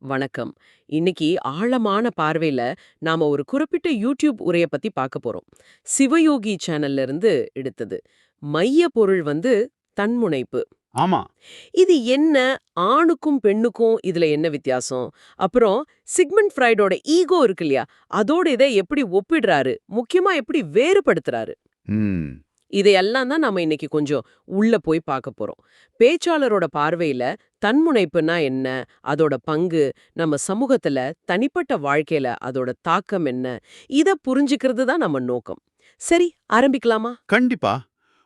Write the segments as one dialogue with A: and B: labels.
A: வணக்கம். இன்னைக்கு ஆழமான பார்வையில நாம ஒரு குறிப்பிட்ட யூடியூப் உரைய பத்தி பார்க்க போறோம். சிவயோகி சேனல்ல இருந்து எடுத்தது. மைய பொருள் வந்து தன்முனைப்பு.
B: ஆமா.
A: இது என்ன? ஆணுக்கும் பெண்ணுக்கும் இதுல என்ன வித்தியாசம்? அப்புறம் சிக்மண்ட் ஃப்ரைடோட ஈகோ இருக்கு இல்லையா? அதோட இதை எப்படி ஒப்பிடுறாரு? முக்கியமா எப்படி வேறுபடுத்துறாரு? இதையெல்லாம் தான் நாம இன்னைக்கு கொஞ்சம் உள்ள போய் பார்க்க போறோம். பேச்சாளரோட பார்வையில தன்முனைப்புனா என்ன? அதோட பங்கு நம்ம சமூகத்துல தனிப்பட்ட வாழ்க்கையில அதோட தாக்கம் என்ன? இத புரிஞ்சுக்கிறது தான் நம்ம நோக்கம். சரி ஆரம்பிக்கலாமா?
B: கண்டிப்பா.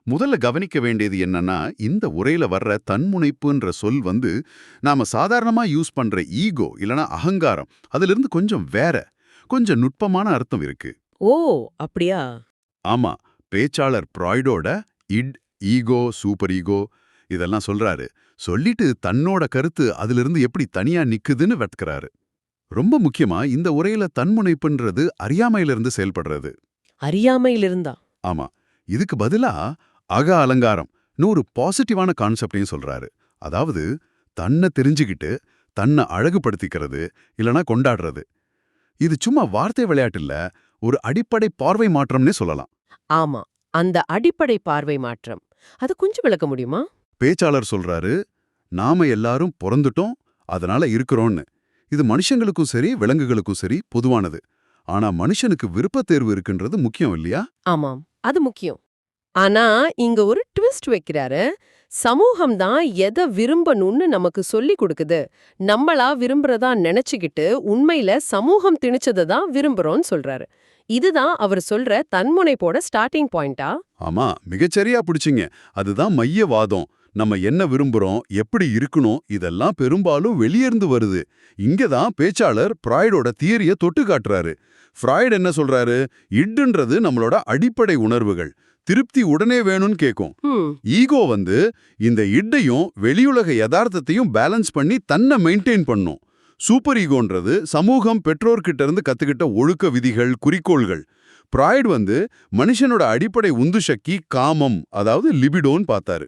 B: முதல்ல கவனிக்க வேண்டியது என்னன்னா இந்த உரையில வர்ற தன்முனைப்புன்ற சொல் வந்து நாம சாதாரணமா யூஸ் பண்ற ஈகோ இல்லனா அகங்காரம் அதிலிருந்து கொஞ்சம் வேற கொஞ்சம் நுட்பமான அர்த்தம் இருக்கு.
A: ஓ அப்படியா?
B: ஆமா. பேச்சாளர் ப்ராய்டோட இட் ஈகோ சூப்பர் ஈகோ இதெல்லாம் சொல்றாரு. சொல்லிட்டு தன்னோட கருத்து அதிலிருந்து எப்படி தனியா நிக்குதுன்னு வெட்கிறாரு. ரொம்ப முக்கியமா இந்த உரையில தன்முனைப்புன்றது அறியாமையிலிருந்து செயல்படுறது.
A: அறியாமையில் இருந்தா
B: ஆமா. இதுக்கு பதிலா அக அலங்காரம் ஒரு பாசிட்டிவான கான்செப்டையும் சொல்றாரு. அதாவது தன்னை தெரிஞ்சுக்கிட்டு தன்னை அழகுபடுத்திக்கிறது இல்லனா கொண்டாடுறது. இது சும்மா வார்த்தை விளையாட்டு இல்ல ஒரு அடிப்படை பார்வை மாற்றம்னே சொல்லலாம்.
A: ஆமா அந்த அடிப்படை பார்வை மாற்றம். அது கொஞ்சம் விளக்க முடியுமா?
B: பேச்சாளர் சொல்றாரு நாம எல்லாரும் பிறந்துட்டோம் அதனால இருக்கிறோம்னு. இது மனுஷங்களுக்கும் சரி விலங்குகளுக்கும் சரி பொதுவானது. ஆனா மனுஷனுக்கு விருப்பத் தேர்வு இருக்குன்றது முக்கியம் இல்லையா?
A: ஆமாம் அது முக்கியம். ஆனா இங்க ஒரு ட்விஸ்ட் வைக்கிறாரு. சமூகம் தான் எதை விரும்பணும்னு நமக்கு சொல்லி கொடுக்குது. நம்மளா விரும்புறதா நினைச்சுக்கிட்டு உண்மையில சமூகம் திணிச்சதை தான் விரும்புறோம்னு சொல்றாரு. இதுதான் அவர் சொல்ற தன்முனைப்போட ஸ்டார்டிங் பாயிண்டா
B: ஆமா மிகச்சரியா பிடிச்சிங்க. அதுதான் மையவாதம். நம்ம என்ன விரும்புறோம் எப்படி இருக்கணும் இதெல்லாம் பெரும்பாலும் வெளியிருந்து வருது. இங்க தான் பேச்சாளர் ஃப்ராய்டோட தியரிய தொட்டு காட்டுறாரு. ஃப்ராய்டு என்ன சொல்றாரு? இட்டுன்றது நம்மளோட அடிப்படை உணர்வுகள். திருப்தி உடனே வேணும்னு கேட்கும்
A: ஹம்
B: ஈகோ வந்து இந்த இட்டையும் வெளியுலக யதார்த்தத்தையும் பேலன்ஸ் பண்ணி தன்னை மெயின்டைன் பண்ணும். சூப்பர் ஈகோன்றது சமூகம் பெற்றோர்கிட்ட இருந்து கத்துக்கிட்ட ஒழுக்க விதிகள் குறிக்கோள்கள். ப்ராய்டு வந்து மனுஷனோட அடிப்படை உந்து சக்தி காமம் அதாவது லிபிடோன்னு பார்த்தாரு.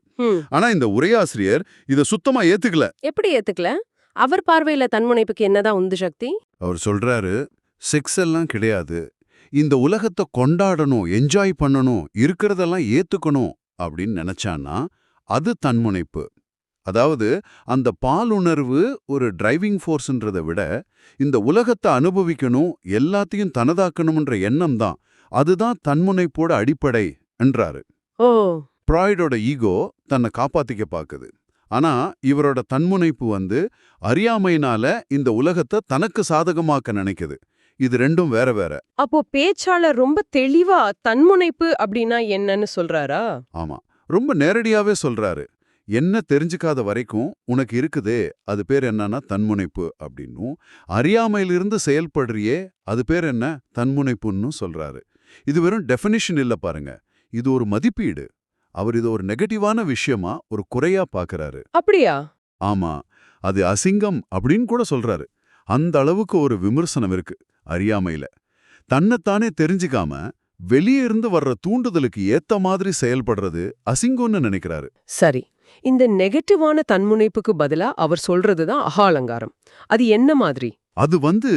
B: ஆனா இந்த உரையாசிரியர் இத சுத்தமா ஏத்துக்கல.
A: எப்படி ஏத்துக்கல? அவர் பார்வையில தன்முனைப்புக்கு என்னதான் உந்து சக்தி?
B: அவர் சொல்றாரு செக்ஸ் எல்லாம் கிடையாது. இந்த உலகத்தை கொண்டாடணும் என்ஜாய் பண்ணணும் இருக்கிறதெல்லாம் ஏத்துக்கணும் அப்படின்னு நினைச்சான்னா அது தன்முனைப்பு அதாவது அந்த பாலுணர்வு ஒரு டிரைவிங் ஃபோர்ஸ்ன்றதை விட இந்த உலகத்தை அனுபவிக்கணும் எல்லாத்தையும் தனதாக்கணும்ன்ற எண்ணம் தான். அதுதான் தன்முனைப்போட அடிப்படை என்றாரு.
A: ஓ!
B: ப்ராய்டோட ஈகோ தன்னை காப்பாத்திக்க பாக்குது. ஆனா இவரோட தன்முனைப்பு வந்து அறியாமையினால இந்த உலகத்தை தனக்கு சாதகமாக்க நினைக்குது. இது ரெண்டும் வேற வேற.
A: அப்போ பேச்சாளர் ரொம்ப தெளிவா தன்முனைப்பு அப்படின்னா என்னன்னு சொல்றாரா?
B: ஆமா. ரொம்ப நேரடியாவே சொல்றாரு. என்ன தெரிஞ்சுக்காத வரைக்கும் உனக்கு இருக்குதே அது பேர் என்னன்னா தன்முனைப்பு அப்படின்னும். அறியாமையிலிருந்து செயல்படுறியே அது பேர் என்ன? தன்முனைப்புன்னு சொல்றாரு. இது வெறும் டெஃபினிஷன் இல்ல பாருங்க. இது ஒரு மதிப்பீடு. அவர் இது ஒரு நெகட்டிவான விஷயமா ஒரு குறையா பார்க்கறாரு
A: அப்படியா?
B: ஆமா. அது அசிங்கம் அப்படின்னு கூட சொல்றாரு. அந்த அளவுக்கு ஒரு விமர்சனம் இருக்கு அறியாமையில. தன்னைத்தானே தெரிஞ்சுக்காம வெளியே இருந்து வர்ற தூண்டுதலுக்கு ஏத்த மாதிரி செயல்படுறது அசிங்கம்னு நினைக்கிறாரு.
A: சரி. இந்த நெகட்டிவான தன்முனைப்புக்கு பதிலா அவர் சொல்றதுதான் அகாலங்காரம் அது என்ன மாதிரி?
B: அது வந்து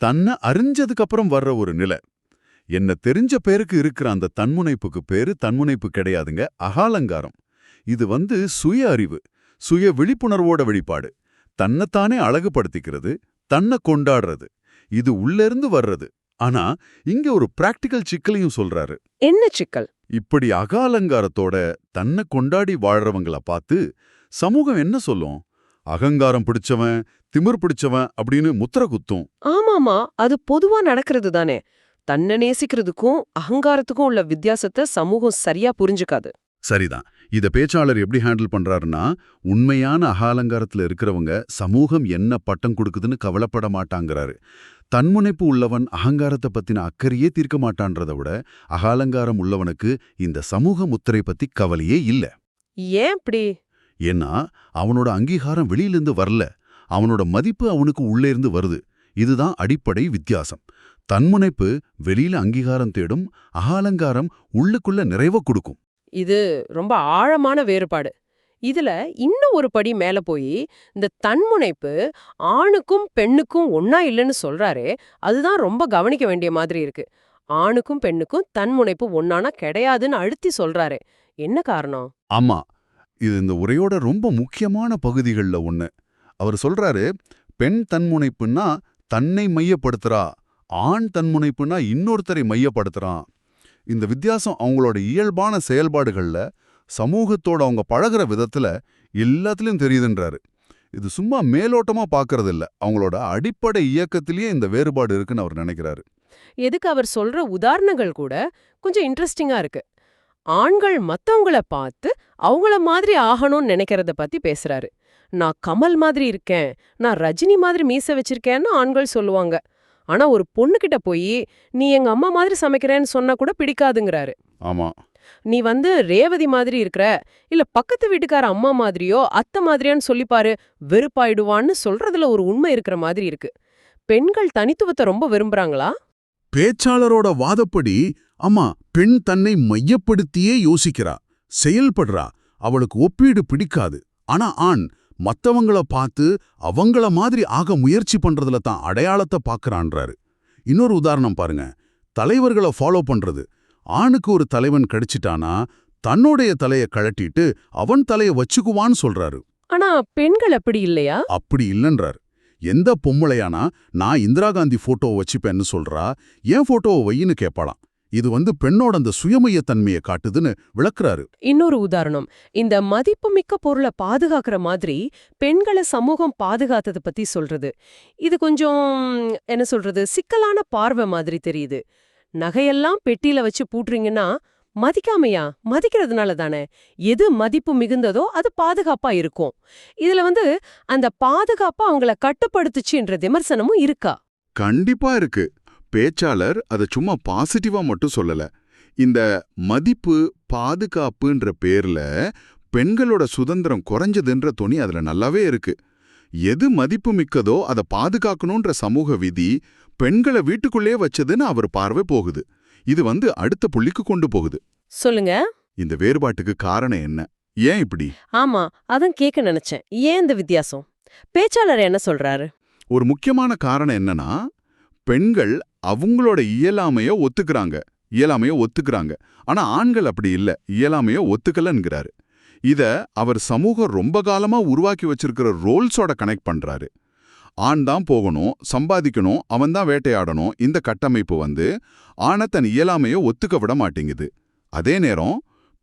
B: தன்னை அறிஞ்சதுக்கு அப்புறம் வர்ற ஒரு நிலை. என்ன தெரிஞ்ச பேருக்கு இருக்கிற அந்த தன்முனைப்புக்கு பேரு தன்முனைப்பு கிடையாதுங்க அகாலங்காரம் இது வந்து சுய அறிவு சுய விழிப்புணர்வோட வெளிப்பாடு. தன்னைத்தானே அழகுபடுத்திக்கிறது தன்னை கொண்டாடுறது. இது உள்ளிருந்து வர்றது. ஆனா இங்க ஒரு பிராக்டிக்கல் சிக்கலையும் சொல்றாரு.
A: என்ன சிக்கல்?
B: இப்படி அகாலங்காரத்தோட தன்னை கொண்டாடி வாழ்றவங்கள பார்த்து சமூகம் என்ன சொல்லும்? அகங்காரம் பிடிச்சவன் திமிர் பிடிச்சவன் அப்படின்னு முத்திர குத்தும்.
A: ஆமாமா அது பொதுவா நடக்கிறது தானே. தன்னை நேசிக்கிறதுக்கும் அகங்காரத்துக்கும் உள்ள வித்தியாசத்தை சமூகம் சரியா புரிஞ்சுக்காது.
B: சரிதான். இத பேச்சாளர் எப்படி ஹேண்டில் பண்றாருன்னா உண்மையான அகாலங்காரத்துல இருக்கிறவங்க சமூகம் என்ன பட்டம் கொடுக்குதுன்னு கவலைப்பட மாட்டாங்கிறாரு. தன்முனைப்பு உள்ளவன் அகங்காரத்தை பத்தின அக்கறையே தீர்க்க மாட்டான்றத விட அகாலங்காரம் உள்ளவனுக்கு இந்த சமூக முத்திரை பத்தி கவலையே இல்ல.
A: ஏன் இப்படி?
B: ஏன்னா அவனோட அங்கீகாரம் வெளியிலிருந்து வரல. அவனோட மதிப்பு அவனுக்கு உள்ளே இருந்து வருது. இதுதான் அடிப்படை வித்தியாசம். தன்முனைப்பு வெளியில அங்கீகாரம் தேடும் அகாலங்காரம் உள்ளுக்குள்ள நிறைவ கொடுக்கும்.
A: இது ரொம்ப ஆழமான வேறுபாடு. இதுல இன்னும் ஒரு படி மேல போய் இந்த தன்முனைப்பு ஆணுக்கும் பெண்ணுக்கும் ஒன்னா இல்லைன்னு சொல்றாரே அதுதான் ரொம்ப கவனிக்க வேண்டிய மாதிரி இருக்கு. ஆணுக்கும் பெண்ணுக்கும் தன்முனைப்பு ஒன்னானா கிடையாதுன்னு அழுத்தி சொல்றாரே என்ன காரணம்?
B: ஆமா இது இந்த உரையோட ரொம்ப முக்கியமான பகுதிகள்ல ஒண்ணு. அவர் சொல்றாரு பெண் தன்முனைப்புன்னா தன்னை மையப்படுத்துறா ஆண் தன்முனைப்புன்னா இன்னொருத்தரை மையப்படுத்துறான். இந்த வித்தியாசம் அவங்களோட இயல்பான செயல்பாடுகள்ல சமூகத்தோட அவங்க பழகுற விதத்துல எல்லாத்துலயும் தெரியுதுன்றாரு. இது சும்மா மேலோட்டமா பார்க்கறது இல்ல அவங்களோட அடிப்படை இயக்கத்திலேயே இந்த வேறுபாடு இருக்குன்னு அவர் நினைக்கிறாரு.
A: எதுக்கு அவர் சொல்ற உதாரணங்கள் கூட கொஞ்சம் இன்ட்ரெஸ்டிங்கா இருக்கு. ஆண்கள் மத்தவங்கள பார்த்து அவங்கள மாதிரி ஆகணும்னு நினைக்கிறத பத்தி பேசுறாரு. நான் கமல் மாதிரி இருக்கேன் நான் ரஜினி மாதிரி மீச வச்சிருக்கேன்னு ஆண்கள் சொல்லுவாங்க. ஆனா ஒரு பொண்ணுகிட்ட போய் நீ எங்க அம்மா மாதிரி சமைக்கிறேன்னு சொன்னா கூட பிடிக்காதுங்கிறாரு.
B: ஆமா.
A: நீ வந்து ரேவதி மாதிரி இருக்கிற இல்ல பக்கத்து வீட்டுக்கார அம்மா மாதிரியோ அத்தை மாதிரியான்னு சொல்லிப்பாரு வெறுப்பாயிடுவான்னு சொல்றதுல ஒரு உண்மை இருக்கிற மாதிரி இருக்கு. பெண்கள் தனித்துவத்தை ரொம்ப விரும்புறாங்களா?
C: பேச்சாளரோட வாதப்படி அம்மா பெண் தன்னை மையப்படுத்தியே யோசிக்கிறா செயல்படுறா. அவளுக்கு ஒப்பீடு பிடிக்காது. ஆனா ஆண் மத்தவங்கள பார்த்து அவங்கள மாதிரி ஆக முயற்சி பண்றதுல தான் அடையாளத்தை பார்க்கறான்றாரு. இன்னொரு உதாரணம் பாருங்க. தலைவர்களை ஃபாலோ பண்றது. ஆணுக்கு ஒரு தலைவன் கிடைச்சிட்டானா தன்னுடைய தலைய கழட்டிட்டு அவன் தலைய வச்சுக்குவான்னு சொல்றாரு.
A: ஆனா பெண்கள் அப்படி இல்லையா?
C: அப்படி இல்லைன்றார். எந்த பொம்பளையானா நான் இந்திரா காந்தி போட்டோவை வச்சுப்பேன்னு சொல்றா ஏன் போட்டோவை வையின்னு கேட்பாளாம் இது வந்து பெண்ணோட அந்த சுயமையத்தன்மையை காட்டுதுன்னு விளக்குறாரு.
A: இன்னொரு உதாரணம். இந்த மதிப்புமிக்க பொருளை பாதுகாக்கிற மாதிரி பெண்களை சமூகம் பாதுகாத்தத பத்தி சொல்றது. இது கொஞ்சம் என்ன சொல்றது சிக்கலான பார்வை மாதிரி தெரியுது. நகையெல்லாம் பெட்டியில வச்சு பூட்டுறீங்கன்னா மதிக்காமையா? மதிக்கிறதுனால தானே. எது மதிப்பு மிகுந்ததோ அது பாதுகாப்பா இருக்கும். இதுல வந்து அந்த பாதுகாப்பா அவங்கள கட்டுப்படுத்துச்சுன்ற விமர்சனமும் இருக்கா?
B: கண்டிப்பா இருக்கு. பேச்சாளர் அதை சும்மா பாசிட்டிவா மட்டும் சொல்லல. இந்த மதிப்பு பாதுகாப்புன்ற பேர்ல பெண்களோட சுதந்திரம் குறைஞ்சதுன்ற துணி அதுல நல்லாவே இருக்கு. எது மதிப்பு மிக்கதோ அதை பாதுகாக்கணுன்ற சமூக விதி பெண்களை வீட்டுக்குள்ளே வச்சதுன்னு அவர் பார்வை போகுது. இது வந்து அடுத்த புள்ளிக்கு கொண்டு போகுது.
A: சொல்லுங்க.
B: இந்த வேறுபாட்டுக்கு காரணம் என்ன? ஏன் இப்படி?
A: ஆமா அதான் கேட்க நினைச்சேன். ஏன் இந்த வித்தியாசம்? பேச்சாளர் என்ன சொல்றாரு?
B: ஒரு முக்கியமான காரணம் என்னன்னா பெண்கள் அவங்களோட இயலாமைய ஒத்துக்கிறாங்க. இயலாமைய ஒத்துக்கிறாங்க. ஆனா ஆண்கள் அப்படி இல்ல. இயலாமைய ஒத்துக்கலங்கிறாரு இத அவர் சமூகம் ரொம்ப காலமா உருவாக்கி வச்சிருக்கிற ரோல்ஸோட கனெக்ட் பண்றாரு. ஆண் தான் போகணும் சம்பாதிக்கணும் அவன் தான் வேட்டையாடணும் இந்த கட்டமைப்பு வந்து ஆணை தன் இயலாமைய ஒத்துக்க விட மாட்டேங்குது. அதே நேரம்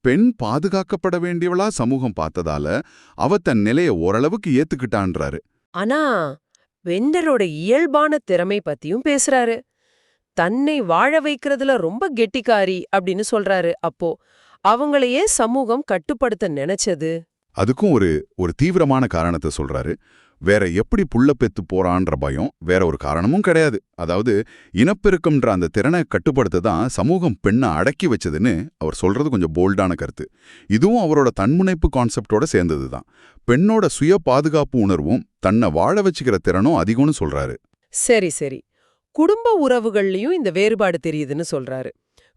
B: பெண் பாதுகாக்கப்பட வேண்டியவளா சமூகம் பார்த்ததால அவ தன் நிலைய ஓரளவுக்கு ஏத்துக்கிட்டான்றாரு.
A: ஆனா வெண்டரோட இயல்பான திறமை பத்தியும் பேசுறாரு. தன்னை வாழ வைக்கிறதுல ரொம்ப கெட்டிக்காரி அப்படின்னு சொல்றாரு அப்போ. அவங்களையே சமூகம் கட்டுப்படுத்த நினைச்சது.
B: அதுக்கும் ஒரு ஒரு தீவிரமான காரணத்தை சொல்றாரு. வேற எப்படி புள்ள பெத்து போறான்ற பயம் வேற ஒரு காரணமும் கிடையாது. அதாவது இனப்பெருக்கம்ன்ற அந்த திறனை கட்டுப்படுத்த தான் சமூகம் பெண்ணை அடக்கி வச்சதுன்னு அவர் சொல்றது கொஞ்சம் போல்டான கருத்து. இதுவும் அவரோட தன்முனைப்பு கான்செப்டோட சேர்ந்தது தான் பெண்ணோட சுய பாதுகாப்பு உணர்வும் தன்னை வாழ வச்சுக்கிற திறனும் அதிகம்னு சொல்றாரு.
A: சரி சரி. குடும்ப உறவுகள்லயும் இந்த வேறுபாடு தெரியுதுன்னு சொல்றாரு.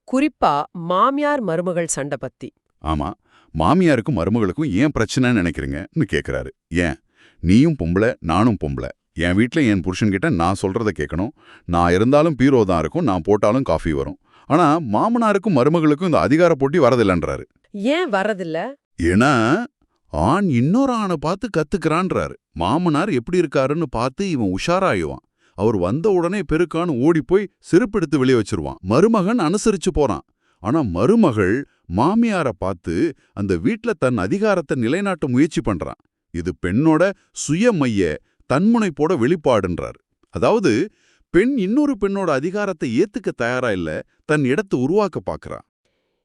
A: குறிப்பா மாமியார் மருமகள் சண்டை பத்தி.
B: ஆமா மாமியாருக்கும் மருமகளுக்கும் ஏன் பிரச்சனைன்னு நினைக்கிறீங்கன்னு கேக்குறாரு. ஏன்? நீயும் பொம்பளை நானும் பொம்பளை. என் வீட்ல என் புருஷன்கிட்ட நான் சொல்றத கேட்கணும் நான் இருந்தாலும் பீரோ தான் இருக்கும் நான் போட்டாலும் காஃபி வரும். ஆனா மாமனாருக்கும் மருமகளுக்கும் இந்த அதிகார போட்டி வரதில்லைன்றாரு.
A: ஏன் வரதில்ல?
B: ஏன்னா ஆண் இன்னொரு ஆணை பார்த்து கத்துக்கிறான்றாரு. மாமனார் எப்படி இருக்காருன்னு பார்த்து இவன் உஷாராயுவான் அவர் வந்த உடனே பெருக்கான்னு ஓடிப்போய் செருப்பெடுத்து வெளியே வச்சிருவான். மருமகன் அனுசரிச்சு போறான். ஆனா மருமகள் மாமியார பார்த்து அந்த வீட்ல தன் அதிகாரத்தை நிலைநாட்ட முயற்சி பண்றான். இது பெண்ணோட சுயமைய தன்முனைப்போட வெளிப்பாடுன்றார். அதாவது பெண் இன்னொரு பெண்ணோட அதிகாரத்தை ஏத்துக்க தயாரா இல்ல தன் இடத்தை உருவாக்க பாக்குறான்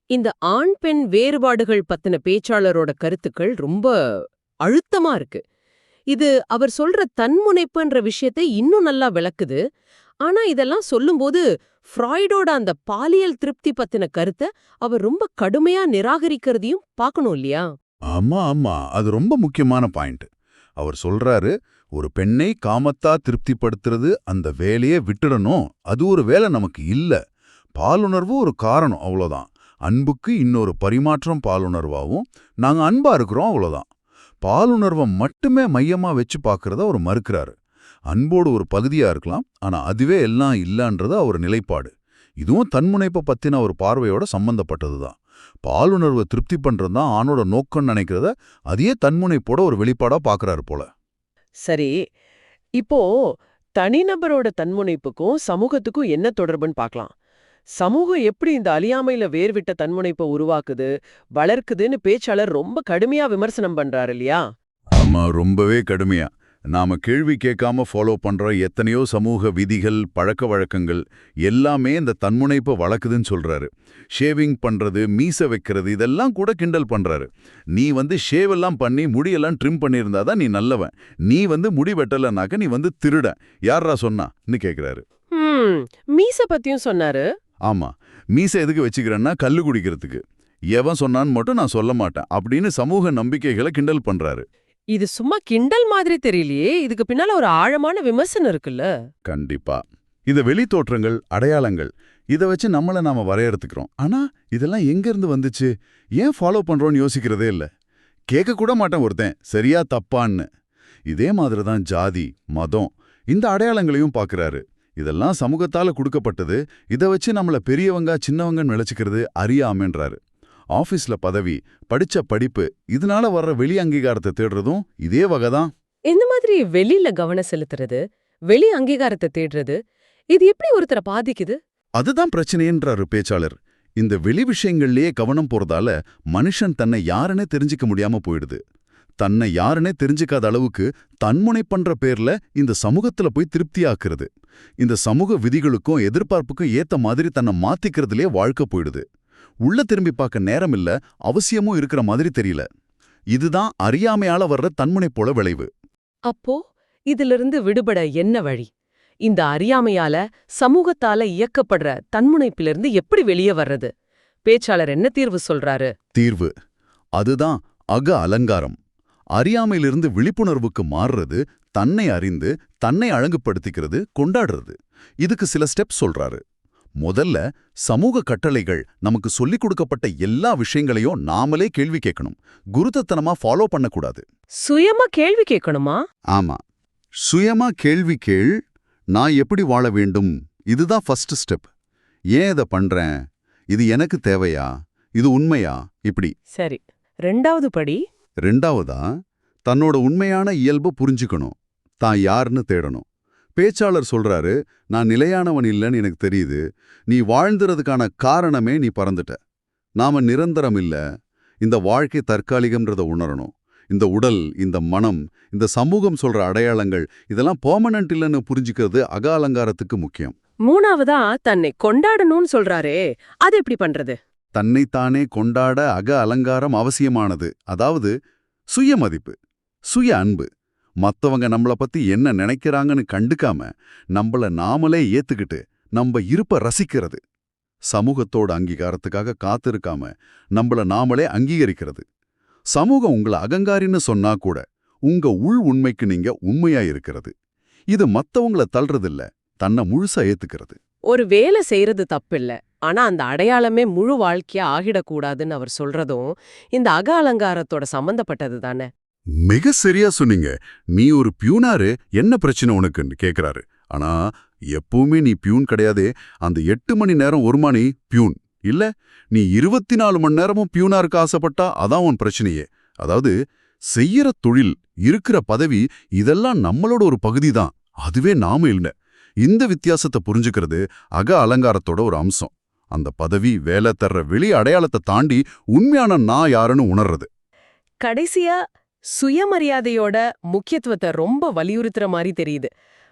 A: இந்த ஆண் பெண் வேறுபாடுகள் பத்தின பேச்சாளரோட கருத்துக்கள் ரொம்ப அழுத்தமா இருக்கு. இது அவர் சொல்ற தன்முனைப்புன்ற விஷயத்தை இன்னும் நல்லா விளக்குது. ஆனா இதெல்லாம் சொல்லும்போது ஃப்ராய்டோட அந்த பாலியல் திருப்தி பத்தின கருத்தை அவர் ரொம்ப கடுமையா நிராகரிக்கிறதையும் பார்க்கணும் இல்லையா?
B: ஆமா ஆமா. அது ரொம்ப முக்கியமான பாயிண்ட். அவர் சொல்றாரு ஒரு பெண்ணை காமத்தா திருப்திப்படுத்துறது அந்த வேலையை விட்டுடணும். அது ஒரு வேலை நமக்கு இல்ல. பாலுணர்வு ஒரு காரணம் அவ்வளோதான் அன்புக்கு இன்னொரு பரிமாற்றம் பாலுணர்வாவும் நாங்க அன்பா இருக்கிறோம் அவ்வளோதான் பாலுணர்வை மட்டுமே மையமா வச்சு பார்க்கறத அவர் மறுக்கிறாரு. அன்போடு ஒரு பகுதியா இருக்கலாம் ஆனா அதுவே எல்லாம் இல்லைன்றது அவர் நிலைப்பாடு. இதுவும் தன்முனைப்பை பத்தின ஒரு பார்வையோட சம்பந்தப்பட்டது தான் பாலுணர்வை திருப்தி பண்றது தான் ஆணோட நோக்கம்னு நினைக்கிறத அதையே தன்முனைப்போட ஒரு வெளிப்பாடா பார்க்குறாரு போல.
A: சரி இப்போ தனிநபரோட தன்முனைப்புக்கும் சமூகத்துக்கும் என்ன தொடர்புன்னு பார்க்கலாம். சமூகம் எப்படி இந்த அழியாமையில வேர்விட்ட தன்முனைப்பை உருவாக்குது வளர்க்குதுன்னு பேச்சாளர் ரொம்ப கடுமையா விமர்சனம் பண்றாரு இல்லையா?
B: ஆமா ரொம்பவே கடுமையா. நாம கேள்வி கேட்காம ஃபாலோ பண்ற எத்தனையோ சமூக விதிகள் பழக்க வழக்கங்கள் எல்லாமே இந்த தன்முனைப்பை வளர்க்குதுன்னு சொல்றாரு. ஷேவிங் பண்றது மீச வைக்கிறது இதெல்லாம் கூட கிண்டல் பண்றாரு. நீ வந்து ஷேவ் எல்லாம் பண்ணி முடியெல்லாம் ட்ரிம் பண்ணியிருந்தாதான் நீ நல்லவன். நீ வந்து முடி வெட்டலனாக்க நீ வந்து திருட. யாரா சொன்னான்னு கேக்குறாரு.
A: ஹம் மீச பத்தியும் சொன்னாரு.
B: ஆமா மீச எதுக்கு வச்சுக்கிறேன்னா கல்லு குடிக்கிறதுக்கு. எவன் சொன்னான்னு மட்டும் நான் சொல்ல மாட்டேன் அப்படின்னு சமூக நம்பிக்கைகளை கிண்டல் பண்றாரு.
A: இது சும்மா கிண்டல் மாதிரி தெரியலையே இதுக்கு பின்னால ஒரு ஆழமான விமர்சனம் இருக்குல்ல?
B: கண்டிப்பா. இது வெளித்தோற்றங்கள் அடையாளங்கள் இத வச்சு நம்மள நாம வரையறுத்துக்கிறோம். ஆனா இதெல்லாம் எங்க இருந்து வந்துச்சு? ஏன் ஃபாலோ பண்றோம்னு யோசிக்கிறதே இல்ல. கேட்க கூட மாட்டேன் ஒருத்தன் சரியா தப்பான்னு. இதே மாதிரி தான் ஜாதி மதம் இந்த அடையாளங்களையும் பார்க்கறாரு இதெல்லாம் சமூகத்தால கொடுக்கப்பட்டது. இத வச்சு நம்மள பெரியவங்க சின்னவங்கன்னு நினைச்சுக்கிறது அறியாமன்றாரு. ஆபீஸ்ல பதவி படிச்ச படிப்பு இதனால வர்ற வெளி அங்கீகாரத்தை தேடுறதும் இதே வகைதான்
A: இந்த மாதிரி வெளியில கவனம் செலுத்துறது வெளி அங்கீகாரத்தை தேடுறது இது எப்படி ஒருத்தரை பாதிக்குது?
B: அதுதான் பிரச்சனைன்றாரு பேச்சாளர். இந்த வெளி விஷயங்கள்லயே கவனம் போறதால மனுஷன் தன்னை யாருன்னே தெரிஞ்சுக்க முடியாம போயிடுது. தன்னை யாருன்னே தெரிஞ்சுக்காத அளவுக்கு தன்முனை பண்ற பேர்ல இந்த சமூகத்துல போய் திருப்தியாக்குறது. இந்த சமூக விதிகளுக்கும் எதிர்பார்ப்புக்கும் ஏத்த மாதிரி தன்னை மாத்திக்கிறதுலயே வாழ்க்கை போயிடுது. உள்ள திரும்பி பார்க்க நேரம் இல்ல அவசியமும் இருக்கிற மாதிரி தெரியல. இதுதான் அறியாமையால வர்ற தன்முனை போல விளைவு.
A: அப்போ இதிலிருந்து விடுபட என்ன வழி? இந்த அறியாமையால சமூகத்தால இயக்கப்படுற தன்முனைப்பிலிருந்து எப்படி வெளியே வர்றது? பேச்சாளர் என்ன தீர்வு சொல்றாரு?
B: தீர்வு. அதுதான் அக அலங்காரம். அறியாமையிலிருந்து விழிப்புணர்வுக்கு மாறுறது தன்னை அறிந்து தன்னை அழகுபடுத்திக்கிறது கொண்டாடுறது. இதுக்கு சில ஸ்டெப் சொல்றாரு. முதல்ல சமூக கட்டளைகள் நமக்கு சொல்லிக் கொடுக்கப்பட்ட எல்லா விஷயங்களையும் நாமளே கேள்வி கேட்கணும். குருதத்தனமா ஃபாலோ பண்ணக்கூடாது.
A: சுயமா கேள்வி கேட்கணுமா?
B: ஆமா. சுயமா கேள்வி கேள் நான் எப்படி வாழ வேண்டும்? இதுதான் ஃபர்ஸ்ட் ஸ்டெப் ஏன் இதை பண்றேன்? இது எனக்கு தேவையா? இது உண்மையா? இப்படி.
A: சரி. ரெண்டாவது படி
B: ரெண்டாவதா தன்னோட உண்மையான இயல்பு புரிஞ்சுக்கணும். தான் யாருன்னு தேடணும். பேச்சாளர் சொல்றாரு நான் நிலையானவன் இல்லைன்னு எனக்கு தெரியுது. நீ வாழ்ந்துறதுக்கான காரணமே நீ பறந்துட்ட. நாம நிரந்தரம் இல்ல. இந்த வாழ்க்கை தற்காலிகம்ன்றத உணரணும். இந்த உடல் இந்த மனம் இந்த சமூகம் சொல்ற அடையாளங்கள் இதெல்லாம் பெர்மனன்ட் இல்லைன்னு புரிஞ்சுக்கிறது அகாலங்காரத்துக்கு முக்கியம்.
A: மூணாவதா தன்னை கொண்டாடணும்னு சொல்றாரே அது எப்படி பண்றது?
B: தன்னைத்தானே கொண்டாட அக அலங்காரம் அவசியமானது. அதாவது சுயமதிப்பு சுய அன்பு. மத்தவங்க நம்மள பத்தி என்ன நினைக்கிறாங்கன்னு கண்டுக்காம நம்மள நாமளே ஏத்துக்கிட்டு நம்ம இருப்ப ரசிக்கிறது. சமூகத்தோட அங்கீகாரத்துக்காக காத்திருக்காம நம்மள நாமளே அங்கீகரிக்கிறது. சமூகம் உங்களை அகங்காரின்னு சொன்னா கூட உங்க உள் உண்மைக்கு நீங்க உண்மையா இருக்கிறது. இது மத்தவங்கள தள்ளுறதில்ல தன்னை முழுசா ஏத்துக்கிறது.
A: ஒரு வேலை செய்யறது தப்பில்லை. ஆனா அந்த அடையாளமே முழு வாழ்க்கையா ஆகிடக்கூடாதுன்னு அவர் சொல்றதும் இந்த அக அலங்காரத்தோட சம்பந்தப்பட்டது தானே?
B: மிக சரியா சொன்னீங்க. நீ ஒரு பியூனாரு என்ன பிரச்சனை உனக்குன்னு கேக்குறாரு. ஆனா எப்பவுமே நீ பியூன் கிடையாதே. அந்த எட்டு மணி நேரம் ஒரு மணி பியூன். இல்ல நீ இருபத்தி நாலு மணி நேரமும் பியூனா இருக்க ஆசைப்பட்டா அதான் உன் பிரச்சனையே. அதாவது செய்யற தொழில் இருக்கிற பதவி இதெல்லாம் நம்மளோட ஒரு பகுதி தான் அதுவே நாம இல்லை. இந்த வித்தியாசத்தை புரிஞ்சுக்கிறது அக அலங்காரத்தோட ஒரு அம்சம். அந்த பதவி வேலை தர்ற வெளி அடையாளத்தை தாண்டி உண்மையான நான் யாருன்னு உணர்றது.
A: கடைசியா சுயமரியாதையோட முக்கியத்துவத்தை ரொம்ப வலியுறுத்துற மாதிரி தெரியுது.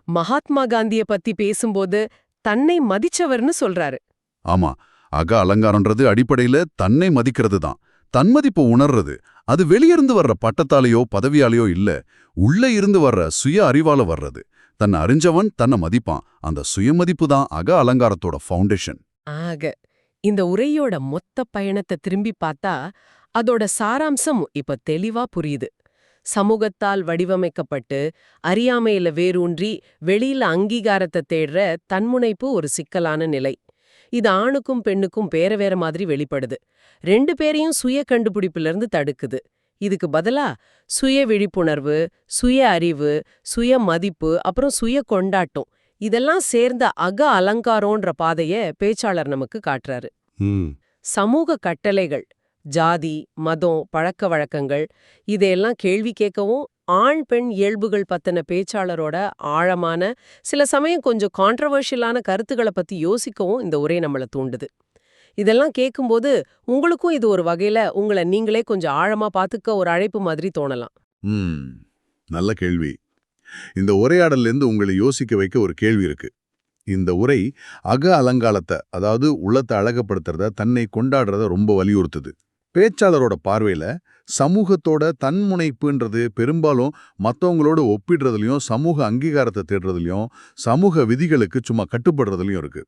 A: மகாத்மா காந்திய பத்தி பேசும்போது தன்னை மதிச்சவர்னு சொல்றாரு.
B: ஆமா அக அலங்காரம்ன்றது அடிப்படையில தன்னை மதிக்கிறது தான் தன்மதிப்பு உணர்றது. அது வெளியிருந்து வர்ற பட்டத்தாலேயோ பதவியாலேயோ இல்ல உள்ள இருந்து வர்ற சுய அறிவால வர்றது. தன்னை அறிஞ்சவன் தன்னை மதிப்பான். அந்த சுயமதிப்பு தான் அக அலங்காரத்தோட ஃபவுண்டேஷன்
A: ஆக இந்த உரையோட மொத்த பயணத்தை திரும்பி பார்த்தா அதோட சாராம்சம் இப்ப தெளிவா புரியுது. சமூகத்தால் வடிவமைக்கப்பட்டு அறியாமையில வேரூன்றி வெளியில அங்கீகாரத்தை தேடுற தன்முனைப்பு ஒரு சிக்கலான நிலை. இது ஆணுக்கும் பெண்ணுக்கும் வேற வேற மாதிரி வெளிப்படுது. ரெண்டு பேரையும் சுய கண்டுபிடிப்பிலிருந்து தடுக்குது. இதுக்கு பதிலா சுய விழிப்புணர்வு சுய அறிவு சுய மதிப்பு அப்புறம் சுய கொண்டாட்டம் இதெல்லாம் சேர்ந்த அக அலங்காரம்ன்ற பாதைய பேச்சாளர் நமக்கு காட்டுறாரு. சமூக கட்டளைகள் ஜாதி மதம் பழக்க வழக்கங்கள் இதையெல்லாம் கேள்வி கேட்கவும் ஆண் பெண் இயல்புகள் பத்தின பேச்சாளரோட ஆழமான சில சமயம் கொஞ்சம் கான்ட்ரவர்ஷியலான கருத்துக்களை பத்தி யோசிக்கவும் இந்த உரை நம்மள தூண்டுது. இதெல்லாம் கேட்கும்போது உங்களுக்கும் இது ஒரு வகையில உங்களை நீங்களே கொஞ்சம் ஆழமா பாத்துக்க ஒரு அழைப்பு மாதிரி தோணலாம்.
B: நல்ல கேள்வி. இந்த உரையாடல்லேருந்து உங்களை யோசிக்க வைக்க ஒரு கேள்வி இருக்கு. இந்த உரை அக அலங்காலத்தை அதாவது உள்ளத்தை அழகப்படுத்துறத தன்னை கொண்டாடுறத ரொம்ப வலியுறுத்துது. பேச்சாளரோட பார்வையில சமூகத்தோட தன்முனைப்புன்றது பெரும்பாலும் மற்றவங்களோட ஒப்பிடுறதுலயும் சமூக அங்கீகாரத்தை தேடுறதுலயும் சமூக விதிகளுக்கு சும்மா கட்டுப்படுறதுலயும் இருக்கு.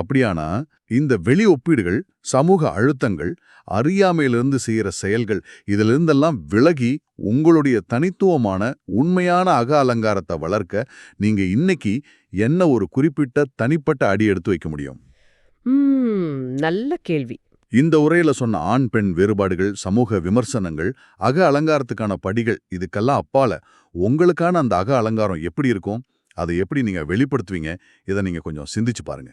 B: அப்படியானா இந்த வெளி ஒப்பீடுகள் சமூக அழுத்தங்கள் அறியாமையிலிருந்து செய்யற செயல்கள் இதிலிருந்தெல்லாம் விலகி உங்களுடைய தனித்துவமான உண்மையான அக அலங்காரத்தை வளர்க்க நீங்க இன்னைக்கு என்ன ஒரு குறிப்பிட்ட தனிப்பட்ட அடி எடுத்து வைக்க முடியும்?
A: நல்ல கேள்வி.
B: இந்த உரையில சொன்ன ஆண் பெண் வேறுபாடுகள் சமூக விமர்சனங்கள் அக அலங்காரத்துக்கான படிகள் இதுக்கெல்லாம் அப்பால உங்களுக்கான அந்த அக அலங்காரம் எப்படி இருக்கும்? அதை எப்படி நீங்க வெளிப்படுத்துவீங்க? இதை நீங்க கொஞ்சம் சிந்திச்சு பாருங்க.